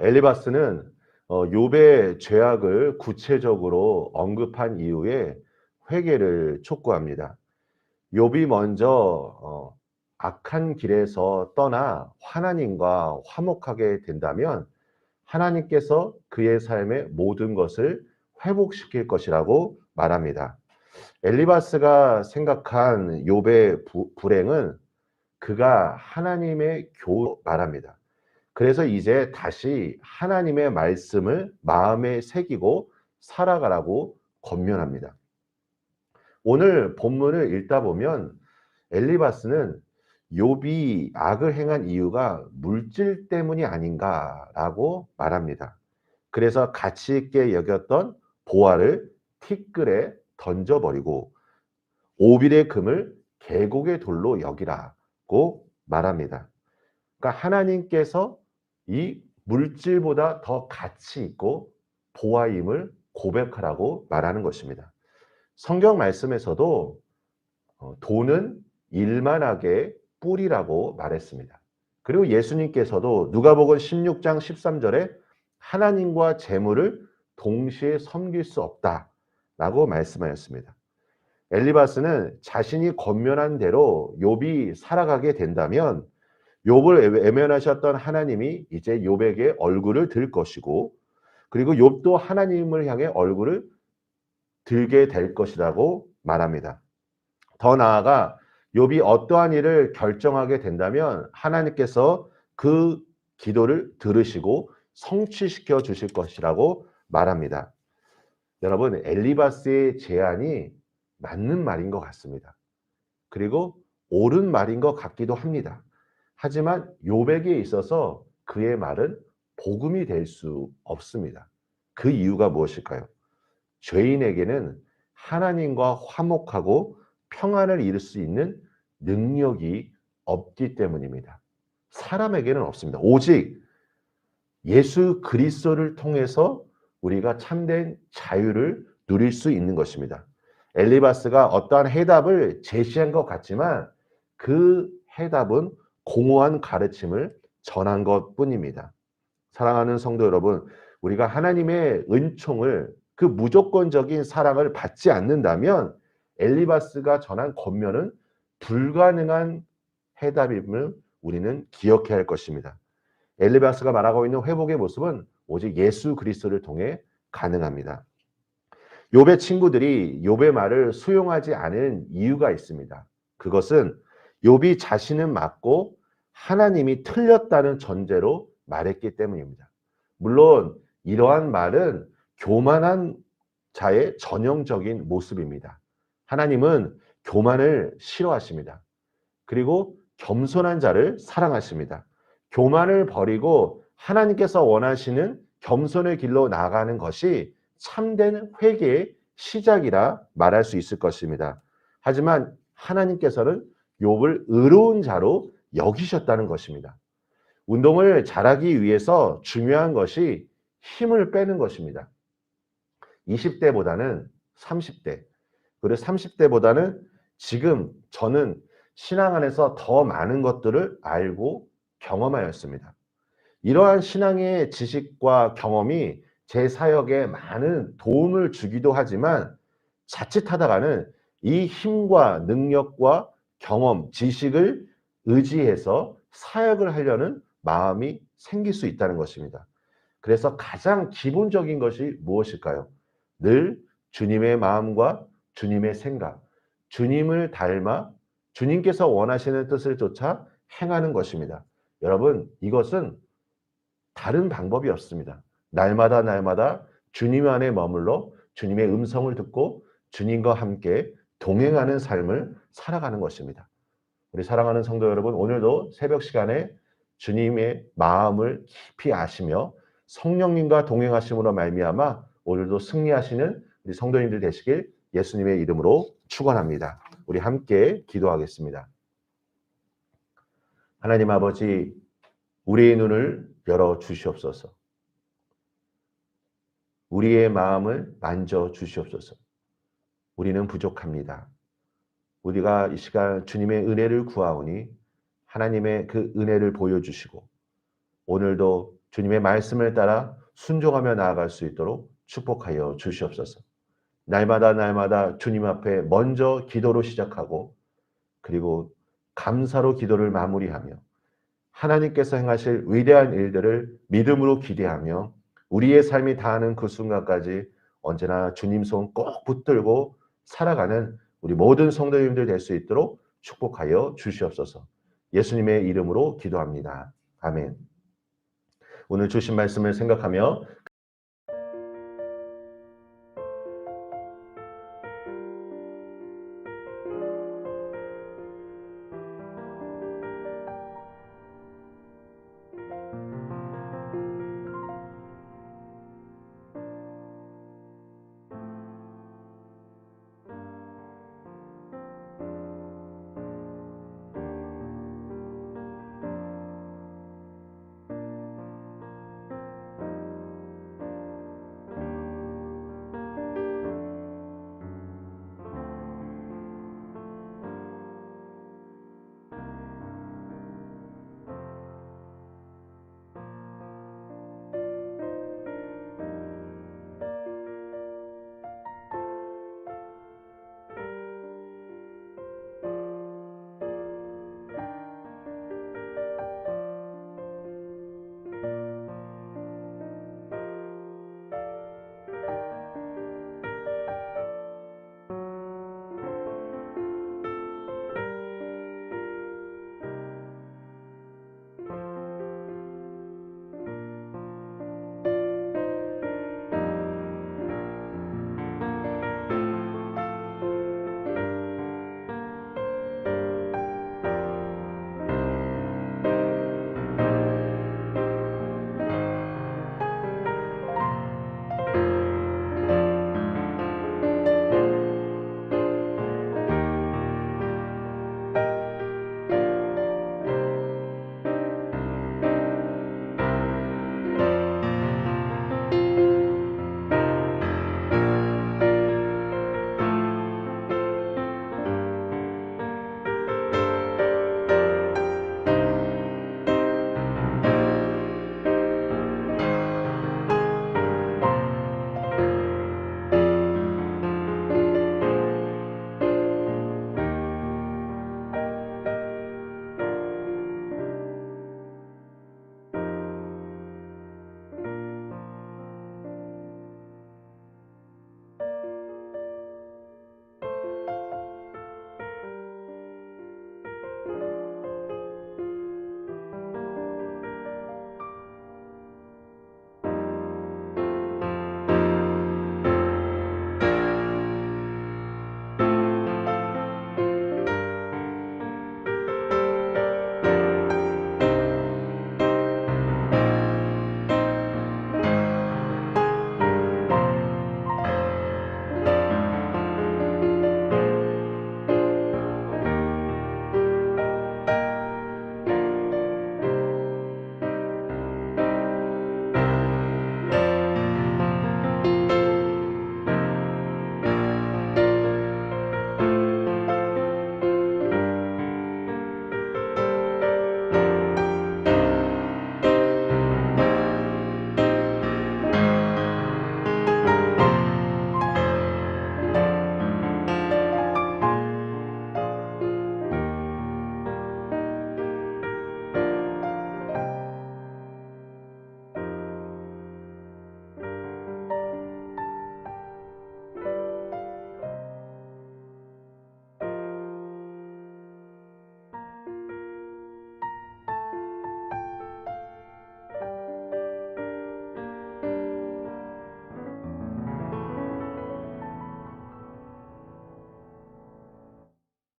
엘리바스는 어, 욥의 죄악을 구체적으로 언급한 이후에 회개를 촉구합니다. 욥이 먼저 어, 악한 길에서 떠나 하나님과 화목하게 된다면 하나님께서 그의 삶의 모든 것을 회복시킬 것이라고 말합니다. 엘리바스가 생각한 욥의 부, 불행은 그가 하나님의 교 말합니다. 그래서 이제 다시 하나님의 말씀을 마음에 새기고 살아가라고 권면합니다. 오늘 본문을 읽다 보면 엘리바스는 욥이 악을 행한 이유가 물질 때문이 아닌가라고 말합니다. 그래서 가치 있게 여겼던 보화를 티끌에 던져버리고 오빌의 금을 계곡의 돌로 여기라고 말합니다. 그러니까 하나님께서 이 물질보다 더 가치 있고 보화임을 고백하라고 말하는 것입니다. 성경 말씀에서도 어, 돈은 일만하게 뿌리라고 말했습니다. 그리고 예수님께서도 누가복음 16장 13절에 하나님과 재물을 동시에 섬길 수 없다라고 말씀하였습니다. 엘리바스는 자신이 권면한 대로 욥이 살아가게 된다면 욥을 외면하셨던 하나님이 이제 욥에게 얼굴을 들 것이고 그리고 욥도 하나님을 향해 얼굴을 들게 될 것이라고 말합니다. 더 나아가 욥이 어떠한 일을 결정하게 된다면 하나님께서 그 기도를 들으시고 성취시켜 주실 것이라고 말합니다. 여러분 엘리바스의 제안이 맞는 말인 것 같습니다. 그리고 옳은 말인 것 같기도 합니다. 하지만 욥에게 있어서 그의 말은 복음이 될 수 없습니다. 그 이유가 무엇일까요? 죄인에게는 하나님과 화목하고 평안을 이룰 수 있는 능력이 없기 때문입니다. 사람에게는 없습니다. 오직 예수 그리스도를 통해서 우리가 참된 자유를 누릴 수 있는 것입니다. 엘리바스가 어떠한 해답을 제시한 것 같지만 그 해답은 공허한 가르침을 전한 것 뿐입니다. 사랑하는 성도 여러분, 우리가 하나님의 은총을 그 무조건적인 사랑을 받지 않는다면 엘리바스가 전한 권면은 불가능한 해답임을 우리는 기억해야 할 것입니다. 엘리바스가 말하고 있는 회복의 모습은 오직 예수 그리스도를 통해 가능합니다. 욥의 친구들이 욥의 말을 수용하지 않은 이유가 있습니다. 그것은 욥이 자신은 맞고 하나님이 틀렸다는 전제로 말했기 때문입니다. 물론 이러한 말은 교만한 자의 전형적인 모습입니다. 하나님은 교만을 싫어하십니다. 그리고 겸손한 자를 사랑하십니다. 교만을 버리고 하나님께서 원하시는 겸손의 길로 나아가는 것이 참된 회개의 시작이라 말할 수 있을 것입니다. 하지만 하나님께서는 욥을 의로운 자로 여기셨다는 것입니다. 운동을 잘하기 위해서 중요한 것이 힘을 빼는 것입니다. 20대보다는 30대, 그리고 30대보다는 지금 저는 신앙 안에서 더 많은 것들을 알고 경험하였습니다. 이러한 신앙의 지식과 경험이 제 사역에 많은 도움을 주기도 하지만 자칫하다가는 이 힘과 능력과 경험, 지식을 의지해서 사역을 하려는 마음이 생길 수 있다는 것입니다. 그래서 가장 기본적인 것이 무엇일까요? 늘 주님의 마음과 주님의 생각, 주님을 닮아 주님께서 원하시는 뜻을 쫓아 행하는 것입니다. 여러분, 이것은 다른 방법이 없습니다. 날마다 날마다 주님 안에 머물러 주님의 음성을 듣고 주님과 함께 동행하는 삶을 살아가는 것입니다. 우리 사랑하는 성도 여러분, 오늘도 새벽 시간에 주님의 마음을 깊이 아시며 성령님과 동행하심으로 말미암아 오늘도 승리하시는 우리 성도님들 되시길 예수님의 이름으로 축원합니다. 우리 함께 기도하겠습니다. 하나님 아버지, 우리의 눈을 열어 주시옵소서. 우리의 마음을 만져 주시옵소서. 우리는 부족합니다. 우리가 이 시간 주님의 은혜를 구하오니 하나님의 그 은혜를 보여주시고 오늘도 주님의 말씀을 따라 순종하며 나아갈 수 있도록 축복하여 주시옵소서. 날마다 날마다 주님 앞에 먼저 기도로 시작하고 그리고 감사로 기도를 마무리하며 하나님께서 행하실 위대한 일들을 믿음으로 기대하며 우리의 삶이 다하는 그 순간까지 언제나 주님 손 꼭 붙들고 살아가는 우리 모든 성도님들 될 수 있도록 축복하여 주시옵소서. 예수님의 이름으로 기도합니다. 아멘. 오늘 주신 말씀을 생각하며